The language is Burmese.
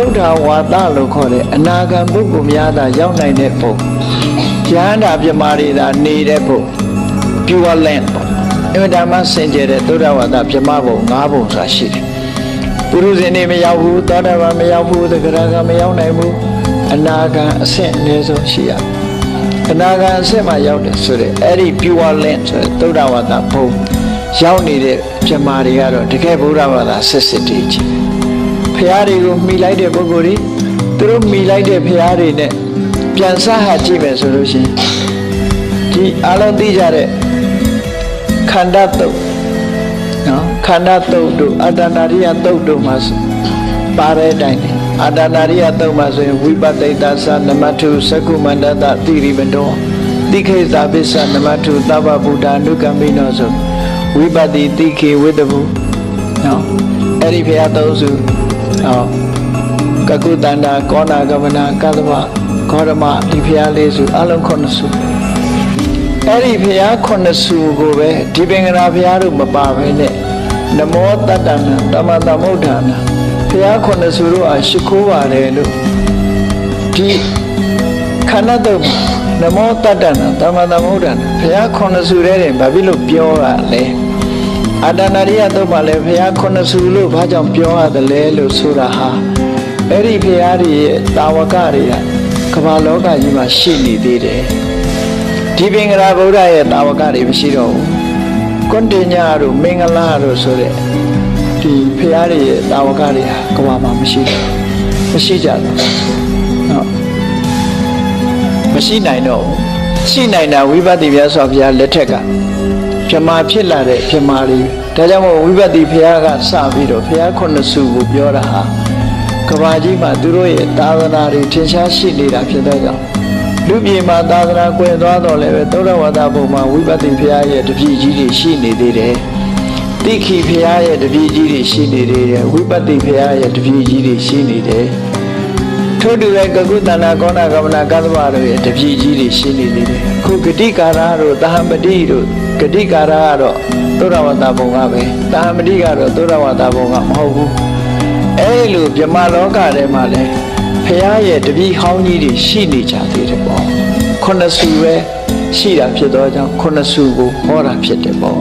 သုဒ္ဓဝါဒလို့ခေါ်တဲ့အနာဂံပုဂ္ဂိုလ်များသာရောက်နိုင်တဲ့ပုံယန္တာပြမာတွေသာနေတဲ့ပုံ pure land ပေါ့အမှန်တမ်းစင်ကြယ်တဲ့သုဒ္ဓဝါဒပြမပုံ၅ပုံဆိုတာရှိတယ်ပုရုဇဉ်တွေမရောက်ဘူးသောတာပန်မရောက်ဘူးသက္ကရာကမရောက်နိုင်ဘူးအနာဂံအဆင့်အနည်းဆုံးရှိရတယ်အနာဂံအဆင့်မှာရောက်တယ်ဆိုတဲ့အဲ့ဒီ pure land ဆိုတဲ့သုဒ္ဓဝါဒဘုံရောက်နေတဲ့ပြမာတွေကတော့တကယ်ဗုဒ္ဓဘာသာစစ်စစ်တည်ကြည့် ဖះတွေကိုမိလိုက်တဲ့ပုဂ္ဂိုလ်တွေသူတို့မိလိုက်တဲ့ဖះတွေနဲ့ပြန်ဆဟကြည့်မယ်ဆိုလို့ရှိရင်ဒီအလုံးသိကြတဲ့ခန္ဓာတုတ်နော်ခန္ဓာတုတ်တို့အတ္တနာရိယတုတ်တို့မှာဆိုပါတဲ့အတိုင်းလေအတ္တနာရိယတုတ်မှာဆိုရင်ဝိပဿိတသနမထုသကုမန္တတတိရိမတောတိခေသာပစ္စနမထုသဗ္ဗဗုဒ္ဓ ानु ကမိနောဆိုဝိပတိတိခေဝိတ္တဘူးနော်အဲ့ဒီဖရာသုံးစု ဟောကကုတန္တာကောနာကမနာကသဗဂေါရမဒီဖရာလေးစုအလုံးခုနှစ်စုအဲ့ဒီဖရာခုနှစ်စုကိုပဲဒီပင်္ဂရာဖရာတို့မပါဘဲနဲ့နမောတတ္တနာတမတမုဋ္ဌာနာဖရာခုနှစ်စုတို့အားရှိခိုးပါတယ်လို့ဒီခန္ဓာတုတ်နမောတတ္တနာတမတမုဋ္ဌာနာဖရာခုနှစ်စုတဲ့ဘာဖြစ်လို့ပြောရလဲ အာတနာရိယတုတ်မှာလည်းဘုရားခုနှစ်စုလို့ဘာကြောင့်ပြောရတယ်လဲလို့ဆိုတာဟာအဲ့ဒီဘုရားတွေရဲ့တာဝကတွေကကမ္ဘာလောကကြီးမှာရှိနေသေးတယ်ဒီပင်္ဂရာဗုဒ္ဓရဲ့တာဝကတွေမရှိတော့ဘူးကွန်တင်ညာတို့မင်္ဂလာတို့ဆိုတဲ့ဒီဘုရားတွေရဲ့တာဝကတွေဟာကမ္ဘာမှာမရှိတော့ဘူးမရှိကြတော့ဟုတ်မရှိနိုင်တော့ဘူးရှိနိုင်တာဝိပဿနာမြတ်စွာဘုရားလက်ထက်က ပြမာဖြစ်လာတဲ့ပြမာတွေဒါကြောင့်မို့ဝိပဿနာဘုရားကစပြီးတော့ဘုရားခုနှစ်စုကိုပြောတာဟာကဘာကြီးမှာသူတို့ရဲ့သာသနာတွေထင်ရှားရှိနေတာဖြစ်တဲ့ကြောင့်လူပြေမှာသာသနာကွယ်သွားတော့လည်းပဲသုဒ္ဓဝါဒဘုံမှာဝိပဿနာဘုရားရဲ့တပည့်ကြီးတွေရှိနေသေးတယ်တိခိဘုရားရဲ့တပည့်ကြီးတွေရှိနေသေးတယ်ဝိပဿနာဘုရားရဲ့တပည့်ကြီးတွေရှိနေတယ် ထို့တူပဲကကုတနာကောနာကမနာကသဗ္ဗတို့ရဲ့တပည့်ကြီးတွေရှိနေသေးတယ်ခုဂတိကာရတို့တဟမတိတို့ဂတိကာရကတော့သုဒ္ဓဝါဒဘုံကပဲတဟမတိကတော့သုဒ္ဓဝါဒဘုံကမဟုတ်ဘူးအဲ့လိုဗြဟ္မာလောကထဲမှာလဲဖရာရဲ့တပည့်ဟောင်းကြီးတွေရှိနေကြသေးတယ်ပေါ့ခုနှစ်စုပဲရှိတာဖြစ်သောကြောင့်ခုနှစ်စုကိုဟောတာဖြစ်တယ်ပေါ့